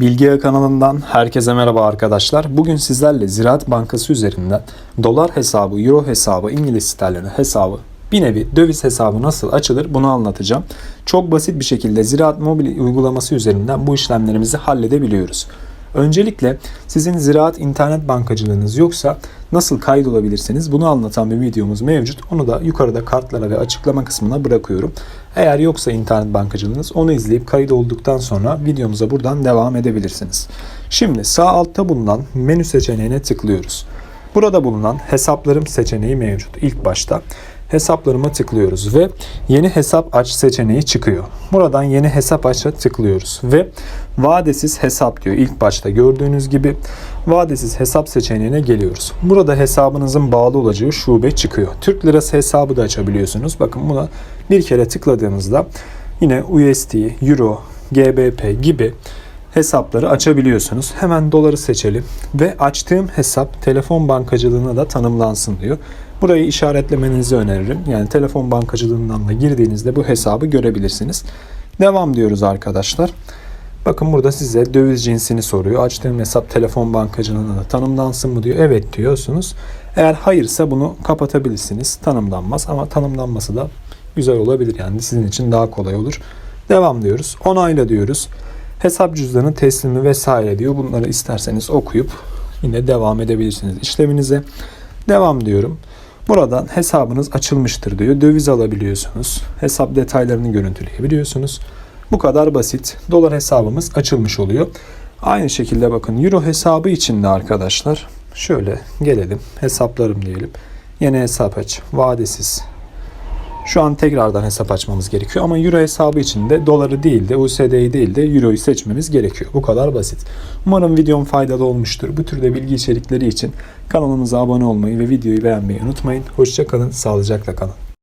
Bilgi kanalından herkese merhaba arkadaşlar. Bugün sizlerle Ziraat Bankası üzerinden dolar hesabı, euro hesabı, İngiliz sterlini hesabı, bir nevi döviz hesabı nasıl açılır bunu anlatacağım. Çok basit bir şekilde Ziraat Mobil uygulaması üzerinden bu işlemlerimizi halledebiliyoruz. Öncelikle sizin ziraat internet bankacılığınız yoksa nasıl kaydolabilirsiniz bunu anlatan bir videomuz mevcut. Onu da yukarıda kartlara ve açıklama kısmına bırakıyorum. Eğer yoksa internet bankacılığınız onu izleyip kayıt olduktan sonra videomuza buradan devam edebilirsiniz. Şimdi sağ altta bulunan menü seçeneğine tıklıyoruz. Burada bulunan hesaplarım seçeneği mevcut ilk başta. Hesaplarıma tıklıyoruz ve yeni hesap aç seçeneği çıkıyor. Buradan yeni hesap aç'a tıklıyoruz ve vadesiz hesap diyor ilk başta gördüğünüz gibi vadesiz hesap seçeneğine geliyoruz. Burada hesabınızın bağlı olacağı şube çıkıyor. Türk lirası hesabı da açabiliyorsunuz. Bakın buna bir kere tıkladığınızda yine USD, Euro, GBP gibi hesapları açabiliyorsunuz. Hemen doları seçelim ve açtığım hesap telefon bankacılığına da tanımlansın diyor. Burayı işaretlemenizi öneririm. Yani telefon bankacılığından da girdiğinizde bu hesabı görebilirsiniz. Devam diyoruz arkadaşlar. Bakın burada size döviz cinsini soruyor. Açtığım hesap telefon bankacılığına da tanımlansın mı diyor. Evet diyorsunuz. Eğer hayırsa bunu kapatabilirsiniz. Tanımlanmaz ama tanımlanması da güzel olabilir. Yani sizin için daha kolay olur. Devam diyoruz. Onayla diyoruz. Hesap cüzdanı teslimi vesaire diyor. Bunları isterseniz okuyup yine devam edebilirsiniz işleminize. Devam diyorum. Buradan hesabınız açılmıştır diyor. Döviz alabiliyorsunuz. Hesap detaylarını görüntüleyebiliyorsunuz. Bu kadar basit. Dolar hesabımız açılmış oluyor. Aynı şekilde bakın Euro hesabı için de arkadaşlar şöyle gelelim. Hesaplarım diyelim. Yeni hesap aç. Vadesiz. Şu an tekrardan hesap açmamız gerekiyor ama Euro hesabı için de doları değil de USD'yi değil de Euro'yu seçmemiz gerekiyor. Bu kadar basit. Umarım videom faydalı olmuştur. Bu türde bilgi içerikleri için kanalımıza abone olmayı ve videoyu beğenmeyi unutmayın. Hoşçakalın, sağlıcakla kalın.